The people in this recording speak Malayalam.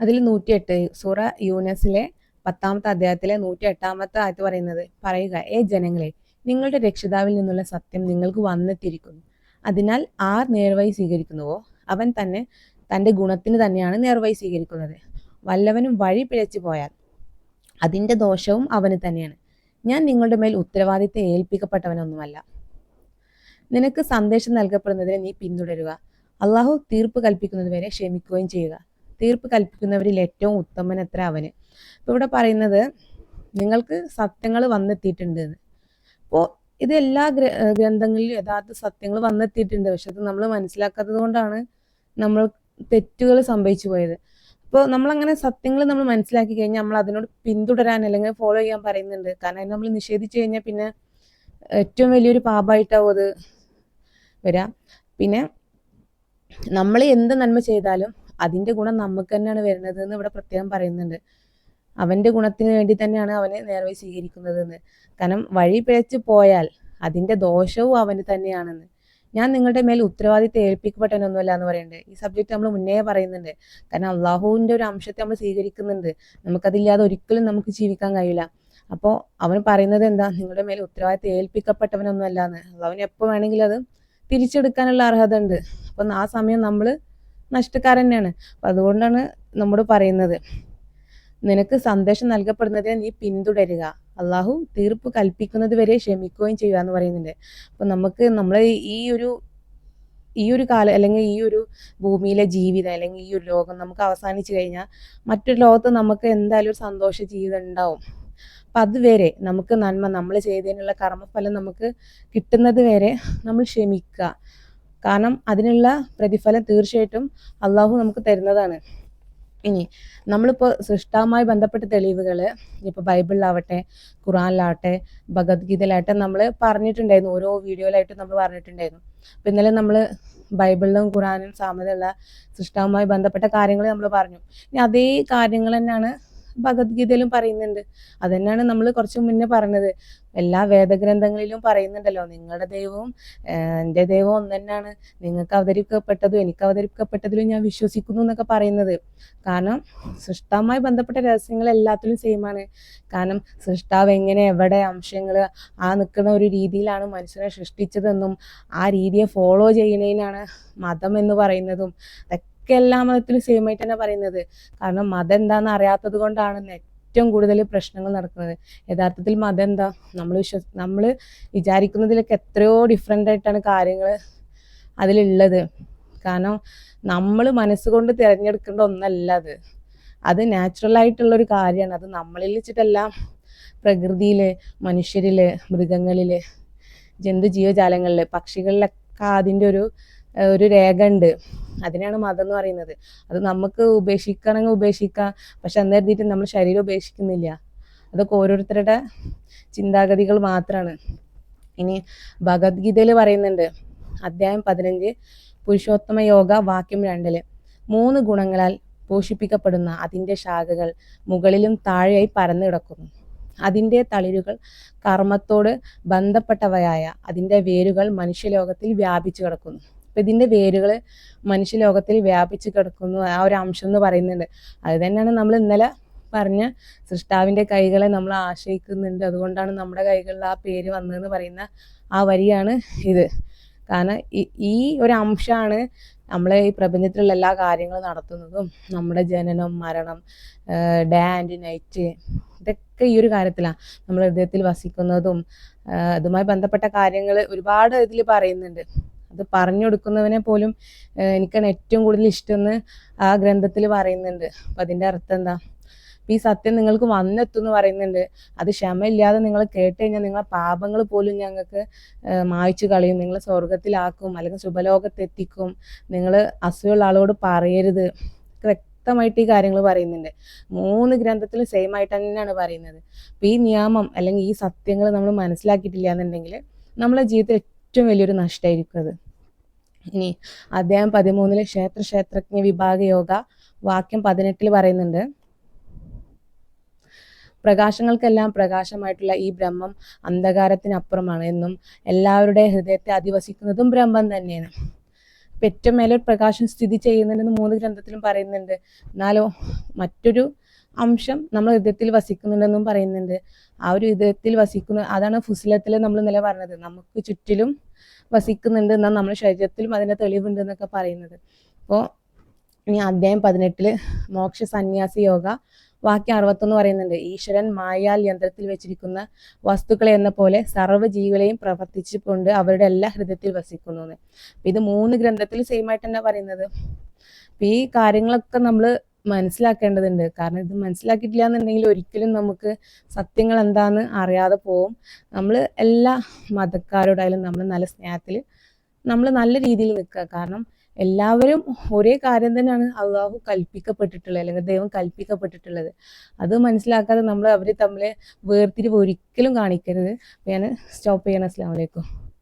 അതിൽ നൂറ്റിയെട്ട്. സൂറ യൂനസിലെ പത്താമത്തെ അധ്യായത്തിലെ നൂറ്റി എട്ടാമത്തെ ആയത്ത് പറയുന്നത് പറയുക ഏ ജനങ്ങളെ നിങ്ങളുടെ രക്ഷിതാവിൽ നിന്നുള്ള സത്യം നിങ്ങൾക്ക് വന്നെത്തിയിരിക്കുന്നു. അതിനാൽ ആർ നേർവഴി സ്വീകരിക്കുന്നുവോ? അവൻ തന്നെ തന്റെ ഗുണത്തിന് തന്നെയാണ് നേർവഴി സ്വീകരിക്കുന്നത്. വല്ലവനും വഴി പിഴച്ചു പോയാൽ അതിന്റെ ദോഷവും അവന് തന്നെയാണ്. ഞാൻ നിങ്ങളുടെ മേൽ ഉത്തരവാദിത്തം ഏൽപ്പിക്കപ്പെട്ടവനൊന്നുമല്ല. നിനക്ക് സന്ദേശം നൽകപ്പെടുന്നതിനെ നീ പിന്തുടരുക. അള്ളാഹു തീർപ്പ് കൽപ്പിക്കുന്നതുവരെ ക്ഷമിക്കുകയും ചെയ്യുക. തീർപ്പ് കൽപ്പിക്കുന്നവരിൽ ഏറ്റവും ഉത്തമൻ എത്ര അവന്. ഇപ്പോൾ ഇവിടെ പറയുന്നത് നിങ്ങൾക്ക് സത്യങ്ങൾ വന്നെത്തിയിട്ടുണ്ട് അപ്പോൾ ഇത് എല്ലാ ഗ്രന്ഥങ്ങളിലും യഥാർത്ഥ സത്യങ്ങൾ വന്നെത്തിയിട്ടുണ്ട്. പക്ഷെ അത് നമ്മൾ മനസ്സിലാക്കാത്തത് കൊണ്ടാണ് നമ്മൾ തെറ്റുകൾ സംഭവിച്ചു പോയത്. അപ്പോൾ നമ്മളങ്ങനെ സത്യങ്ങൾ നമ്മൾ മനസ്സിലാക്കി കഴിഞ്ഞാൽ നമ്മൾ അതിനോട് പിന്തുടരാൻ അല്ലെങ്കിൽ ഫോളോ ചെയ്യാൻ പറയുന്നുണ്ട്. കാരണം അതിന് നമ്മൾ നിഷേധിച്ചു കഴിഞ്ഞാൽ പിന്നെ ഏറ്റവും വലിയൊരു പാപമായിട്ടാവും അത് വരാം. പിന്നെ നമ്മൾ എന്ത് നന്മ ചെയ്താലും അതിന്റെ ഗുണം നമുക്ക് തന്നെയാണ് വരുന്നത് എന്ന് ഇവിടെ പ്രത്യേകം പറയുന്നുണ്ട്. അവന്റെ ഗുണത്തിന് വേണ്ടി തന്നെയാണ് അവനെ സ്വീകരിക്കുന്നത് എന്ന് കാരണം വഴി പിഴച്ച് പോയാൽ അതിന്റെ ദോഷവും അവന് തന്നെയാണെന്ന്. ഞാൻ നിങ്ങളുടെ മേൽ ഉത്തരവാദിത്തം ഏൽപ്പിക്കപ്പെട്ടവനൊന്നുമല്ല എന്ന് പറയുന്നുണ്ട്. ഈ സബ്ജക്റ്റ് നമ്മൾ മുന്നേ പറയുന്നുണ്ട്. കാരണം അള്ളാഹുവിന്റെ ഒരു അംശത്തെ നമ്മൾ സ്വീകരിക്കുന്നുണ്ട്. നമുക്കതില്ലാതെ ഒരിക്കലും നമുക്ക് ജീവിക്കാൻ കഴിയില്ല. അപ്പോൾ അവൻ പറയുന്നത് എന്താ? നിങ്ങളുടെ മേൽ ഉത്തരവാദിത്തം ഏൽപ്പിക്കപ്പെട്ടവനൊന്നുമല്ല എന്ന്. അള്ളാഹുവിന് എപ്പോൾ വേണമെങ്കിലും അത് തിരിച്ചെടുക്കാനുള്ള അർഹത ഉണ്ട് അപ്പം ആ സമയം നമ്മൾ നഷ്ടക്കാരൻ തന്നെയാണ് അപ്പം അതുകൊണ്ടാണ് നമ്മോട് പറയുന്നത്. നിനക്ക് സന്ദേശം നൽകപ്പെടുന്നതിനെ നീ പിന്തുടരുക. അള്ളാഹു തീർപ്പ് കൽപ്പിക്കുന്നത് വരെ ക്ഷമിക്കുകയും ചെയ്യുക എന്ന് പറയുന്നുണ്ട്. അപ്പം നമുക്ക് നമ്മൾ ഈ ഒരു ഈ ഒരു കാലം അല്ലെങ്കിൽ ഈ ഒരു ഭൂമിയിലെ ജീവിതം അല്ലെങ്കിൽ ഈ ഒരു ലോകം നമുക്ക് അവസാനിച്ചു കഴിഞ്ഞാൽ മറ്റൊരു ലോകത്ത് നമുക്ക് എന്തായാലും ഒരു സന്തോഷ ജീവിതം ഉണ്ടാവും. അപ്പം അതുവരെ നമുക്ക് നന്മ നമ്മൾ ചെയ്തതിനുള്ള കർമ്മഫലം നമുക്ക് കിട്ടുന്നത് വരെ നമ്മൾ ക്ഷമിക്കുക. കാരണം അതിനുള്ള പ്രതിഫലം തീർച്ചയായിട്ടും അള്ളാഹു നമുക്ക് തരുന്നതാണ്. ഇനി നമ്മളിപ്പോൾ സൃഷ്ടാവുമായി ബന്ധപ്പെട്ട തെളിവുകൾ ഇപ്പോൾ ബൈബിളിലാവട്ടെ ഖുറാനിലാവട്ടെ ഭഗവത്ഗീതയിലാവട്ടെ നമ്മൾ പറഞ്ഞിട്ടുണ്ടായിരുന്നു. ഓരോ വീഡിയോയിലായിട്ട് നമ്മൾ പറഞ്ഞിട്ടുണ്ടായിരുന്നു. അപ്പം ഇന്നലെ നമ്മൾ ബൈബിളിലും ഖുറാനും സാമ്യതയുള്ള സൃഷ്ടാവുമായി ബന്ധപ്പെട്ട കാര്യങ്ങൾ നമ്മൾ പറഞ്ഞു. ഇനി അതേ കാര്യങ്ങൾ തന്നെയാണ് ഭഗവത്ഗീതയിലും പറയുന്നുണ്ട്. അത് തന്നെയാണ് നമ്മൾ കുറച്ച് മുന്നേ പറഞ്ഞത്. എല്ലാ വേദഗ്രന്ഥങ്ങളിലും പറയുന്നുണ്ടല്ലോ നിങ്ങളുടെ ദൈവവും എന്റെ ദൈവവും ഒന്ന് തന്നെയാണ് നിങ്ങൾക്ക് അവതരിപ്പിക്കപ്പെട്ടതും എനിക്ക് അവതരിപ്പിക്കപ്പെട്ടതിലും ഞാൻ വിശ്വസിക്കുന്നു എന്നൊക്കെ പറയുന്നത്. കാരണം സൃഷ്ടാവുമായി ബന്ധപ്പെട്ട രഹസ്യങ്ങൾ എല്ലാത്തിലും സെയിമാണ് കാരണം സൃഷ്ടാവ് എങ്ങനെ എവിടെ അംശങ്ങൾ ആ നിൽക്കുന്ന ഒരു രീതിയിലാണ് മനുഷ്യനെ സൃഷ്ടിച്ചതെന്നും ആ രീതിയെ ഫോളോ ചെയ്യുന്നതിനാണ് മതം എന്ന് പറയുന്നതും. ഒക്കെ എല്ലാ മതത്തിലും സെയിം ആയിട്ട് തന്നെ പറയുന്നത്. കാരണം മതം എന്താണെന്ന് അറിയാത്തത് കൊണ്ടാണ് ഏറ്റവും കൂടുതൽ പ്രശ്നങ്ങൾ നടക്കുന്നത്. യഥാർത്ഥത്തിൽ മതം എന്താ? നമ്മൾ വിശ്വ നമ്മൾ വിചാരിക്കുന്നതിലൊക്കെ എത്രയോ ഡിഫറെന്റ് ആയിട്ടാണ് കാര്യങ്ങൾ അതിലുള്ളത്. കാരണം നമ്മൾ മനസ്സുകൊണ്ട് തിരഞ്ഞെടുക്കേണ്ട ഒന്നല്ല അത്. അത് നാച്ചുറൽ ആയിട്ടുള്ള ഒരു കാര്യമാണ്. അത് നമ്മളിൽ വെച്ചിട്ടല്ല പ്രകൃതിയിൽ മനുഷ്യരിൽ മൃഗങ്ങളിൽ ജന്തു ജീവജാലങ്ങളിൽ പക്ഷികളിലൊക്കെ അതിന്റെ ഒരു ഒരു രേഖ ഉണ്ട്. അതിനാണ് മതം എന്ന് പറയുന്നത്. അത് നമുക്ക് ഉപേക്ഷിക്കണമെങ്കിൽ ഉപേക്ഷിക്കാം. പക്ഷെ അന്ന് കരുതിയിട്ട് നമ്മൾ ശരീരം ഉപേക്ഷിക്കുന്നില്ല. അതൊക്കെ ഓരോരുത്തരുടെ ചിന്താഗതികൾ മാത്രമാണ് ഇനി ഭഗവത്ഗീതയിൽ പറയുന്നുണ്ട് അധ്യായം പതിനഞ്ച് പുരുഷോത്തമ യോഗ വാക്യം രണ്ടിൽ. മൂന്ന് ഗുണങ്ങളാൽ പോഷിപ്പിക്കപ്പെടുന്ന അതിന്റെ ശാഖകൾ മുകളിലും താഴെയായി പരന്നു കിടക്കുന്നു. അതിന്റെ തളിരുകൾ കർമ്മത്തോട് ബന്ധപ്പെട്ടവയായ അതിന്റെ വേരുകൾ മനുഷ്യലോകത്തിൽ വ്യാപിച്ചു കിടക്കുന്നു. അപ്പം ഇതിന്റെ വേരുകൾ മനുഷ്യലോകത്തിൽ വ്യാപിച്ചു കിടക്കുന്നു ആ ഒരു അംശം എന്ന് പറയുന്നുണ്ട്. അത് തന്നെയാണ് നമ്മൾ ഇന്നലെ പറഞ്ഞ സൃഷ്ടാവിന്റെ കൈകളെ നമ്മൾ ആശ്രയിക്കുന്നുണ്ട്. അതുകൊണ്ടാണ് നമ്മുടെ കൈകളിൽ ആ പേര് വന്നതെന്ന് പറയുന്ന ആ വരിയാണ് ഇത്. കാരണം ഈ ഒരു അംശമാണ് നമ്മളെ ഈ പ്രപഞ്ചത്തിലുള്ള എല്ലാ കാര്യങ്ങളും നടത്തുന്നതും. നമ്മുടെ ജനനം മരണം ഡേ ആൻഡ് നൈറ്റ് ഇതൊക്കെ ഈ ഒരു കാര്യത്തിലാണ്. നമ്മൾ ഹൃദയത്തിൽ വസിക്കുന്നതും അതുമായി ബന്ധപ്പെട്ട കാര്യങ്ങൾ ഒരുപാട് ഇതിൽ പറയുന്നുണ്ട്. അത് പറഞ്ഞു കൊടുക്കുന്നവനെ പോലും എനിക്കാണ് ഏറ്റവും കൂടുതൽ ഇഷ്ടമെന്ന് ആ ഗ്രന്ഥത്തിൽ പറയുന്നുണ്ട്. അപ്പം അതിന്റെ അർത്ഥം എന്താ? ഈ സത്യം നിങ്ങൾക്ക് വന്നെത്തും എന്ന് പറയുന്നുണ്ട്. അത് ക്ഷമയില്ലാതെ നിങ്ങൾ കേട്ട് കഴിഞ്ഞാൽ നിങ്ങളെ പാപങ്ങൾ പോലും ഞങ്ങൾക്ക് മായ്ച്ചു കളയും. നിങ്ങളെ സ്വർഗത്തിലാക്കും അല്ലെങ്കിൽ ശുഭലോകത്തെത്തിക്കും നിങ്ങൾ അസുഖമുള്ള ആളോട് പറയരുത്. വ്യക്തമായിട്ട് ഈ കാര്യങ്ങൾ പറയുന്നുണ്ട്. മൂന്ന് ഗ്രന്ഥത്തിൽ സെയിം ആയിട്ട് തന്നെയാണ് പറയുന്നത്. അപ്പം ഈ നിയമം അല്ലെങ്കിൽ ഈ സത്യങ്ങൾ നമ്മൾ മനസ്സിലാക്കിയിട്ടില്ല എന്നുണ്ടെങ്കിൽ നമ്മളെ ജീവിതത്തിൽ ഏറ്റവും വലിയൊരു നഷ്ടമായിരിക്കും അത്. ഇനി അദ്ദേഹം പതിമൂന്നിലെ ക്ഷേത്ര ക്ഷേത്രജ്ഞ വിഭാഗ യോഗ വാക്യം പതിനെട്ടിൽ പറയുന്നുണ്ട്. പ്രകാശങ്ങൾക്കെല്ലാം പ്രകാശമായിട്ടുള്ള ഈ ബ്രഹ്മം അന്ധകാരത്തിനപ്പുറമാണ് എന്നും എല്ലാവരുടെ ഹൃദയത്തെ അധിവസിക്കുന്നതും ബ്രഹ്മം തന്നെയാണ്. പെറ്റമേലെ പ്രകാശം സ്ഥിതി ചെയ്യുന്നുണ്ടെന്ന് മൂന്ന് ഗ്രന്ഥത്തിലും പറയുന്നുണ്ട്. എന്നാലോ മറ്റൊരു അംശം നമ്മൾ ഹൃദയത്തിൽ വസിക്കുന്നുണ്ടെന്നും പറയുന്നുണ്ട്. ആ ഒരു ഹൃദയത്തിൽ വസിക്കുന്ന അതാണ് ഫുസിലത്തിൽ നമ്മൾ ഇന്നലെ പറഞ്ഞത്. നമുക്ക് ചുറ്റിലും വസിക്കുന്നുണ്ട് എന്നാൽ നമ്മുടെ ശരീരത്തിലും അതിന്റെ തെളിവുണ്ട് എന്നൊക്കെ പറയുന്നത്. അപ്പോൾ ഇനി അധ്യായം പതിനെട്ടിൽ മോക്ഷ സന്യാസി യോഗ. വാക്യം അറുപത്തൊന്ന് പറയുന്നുണ്ട്. ഈശ്വരൻ മായാൽ യന്ത്രത്തിൽ വെച്ചിരിക്കുന്ന വസ്തുക്കളെ എന്ന പോലെ സർവ ജീവികളെയും പ്രവർത്തിച്ചുകൊണ്ട് അവരുടെ എല്ലാ ഹൃദയത്തിൽ വസിക്കുന്നു ഇത് മൂന്ന് ഗ്രന്ഥത്തിൽ സെയിം ആയിട്ട് തന്നെ പറയുന്നത്. ഈ കാര്യങ്ങളൊക്കെ നമ്മൾ മനസ്സിലാക്കേണ്ടതുണ്ട്. കാരണം ഇത് മനസ്സിലാക്കിയിട്ടില്ല എന്നുണ്ടെങ്കിൽ ഒരിക്കലും നമുക്ക് സത്യങ്ങൾ എന്താന്ന് അറിയാതെ പോവും. നമ്മൾ എല്ലാ മതക്കാരോടായാലും നമ്മൾ നല്ല സ്നേഹത്തിൽ നമ്മൾ നല്ല രീതിയിൽ നിൽക്കുക. കാരണം എല്ലാവരും ഒരേ കാര്യം തന്നെയാണ് അള്ളാഹു കൽപ്പിക്കപ്പെട്ടിട്ടുള്ളത് അല്ലെങ്കിൽ ദൈവം കൽപ്പിക്കപ്പെട്ടിട്ടുള്ളത്. അത് മനസ്സിലാക്കാതെ നമ്മൾ അവർ തമ്മിൽ വേർതിരിവ് ഒരിക്കലും കാണിക്കരുത്. ഞാൻ സ്റ്റോപ്പ് ചെയ്യണം. അസ്ലാം വലൈക്കും